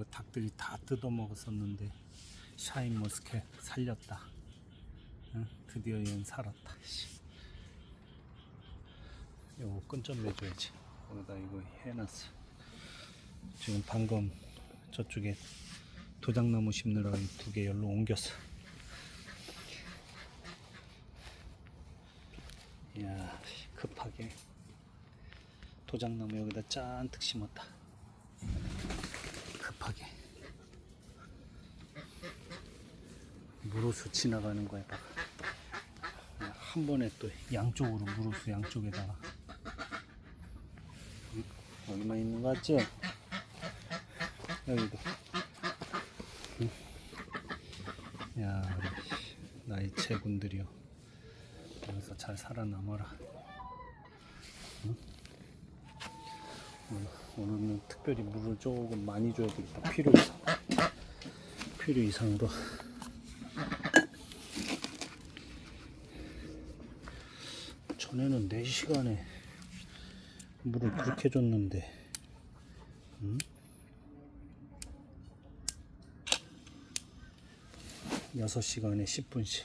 이거 닭들이 다 뜯어 먹었었는데 샤인 머스켓 살렸다. 응? 드디어 얘는 살았다. 씨. 요거 끈좀 매줘야지. 여기다 이거 해놨어. 지금 방금 저쪽에 도장나무 심느라 두 개 열로 옮겼어. 이야, 급하게 도장나무 여기다 잔뜩 심었다. 급하게. 무로수 지나가는 거야, 봐. 한 번에 또 양쪽으로 무로수 양쪽에다가. 여기만 있는 거 같지? 여기도. 응. 야, 나의 제군들이여. 여기서 잘 살아남아라. 오늘은 특별히 물을 조금 많이 줘야 되겠다. 필요 이상. 필요 이상으로. 전에는 4시간에 물을 그렇게 줬는데, 응? 6시간에 10분씩.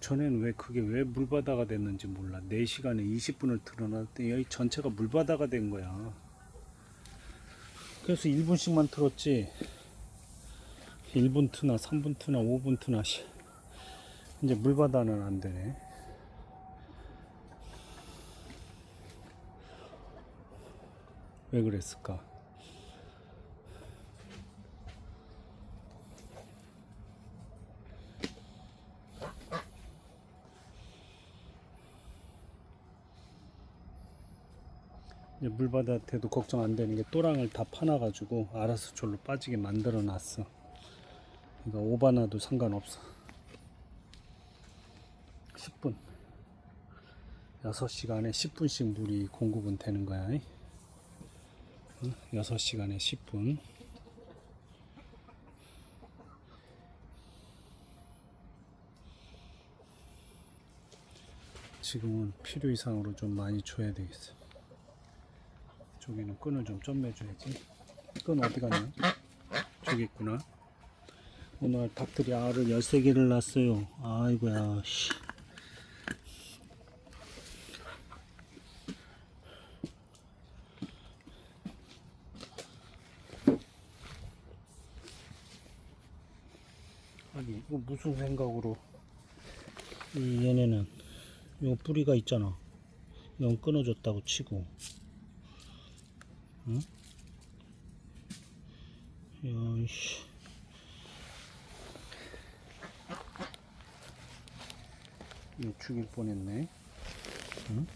전에는 왜 그게 왜 물바다가 됐는지 몰라. 4시간에 20분을 틀어놨더니 여기 전체가 물바다가 된 거야. 그래서 1분씩만 틀었지. 1분 트나 3분 트나 5분 트나 씨. 이제 물바다는 안 되네. 왜 그랬을까? 이제 물바다한테도 걱정 안 되는 게 또랑을 다 파놔가지고 알아서 절로 빠지게 만들어 놨어. 그러니까 오바나도 상관없어. 10분. 6시간에 10분씩 물이 공급은 되는 거야. 응? 6시간에 10분. 지금은 필요 이상으로 좀 많이 줘야 되겠어. 저기는 끈을 좀 점매줘야지. 끈 어디 갔냐? 저기 있구나. 오늘 닭들이 알을 13개를 낳았어요. 아이고야, 씨. 아니, 이거 무슨 생각으로. 이 얘네는, 요 뿌리가 있잖아. 이건 끊어졌다고 치고. 응? 야, 씨. 이거 죽일 뻔했네. 응?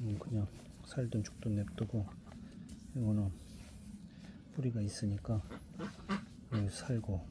음, 그냥 살든 죽든 냅두고 이거는 뿌리가 있으니까 살고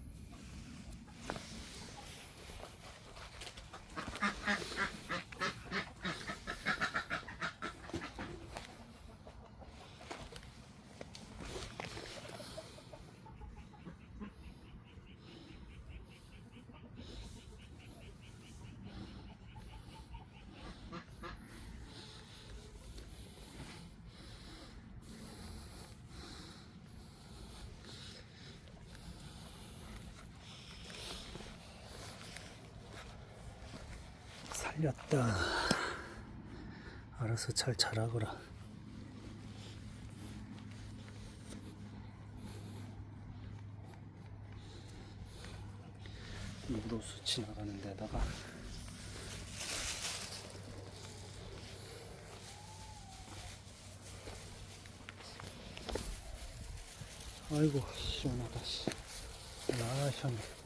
살렸다. 알아서 잘 자라거라. 물로수 지나가는 데다가 아이고 시원하다 씨. 아 시원해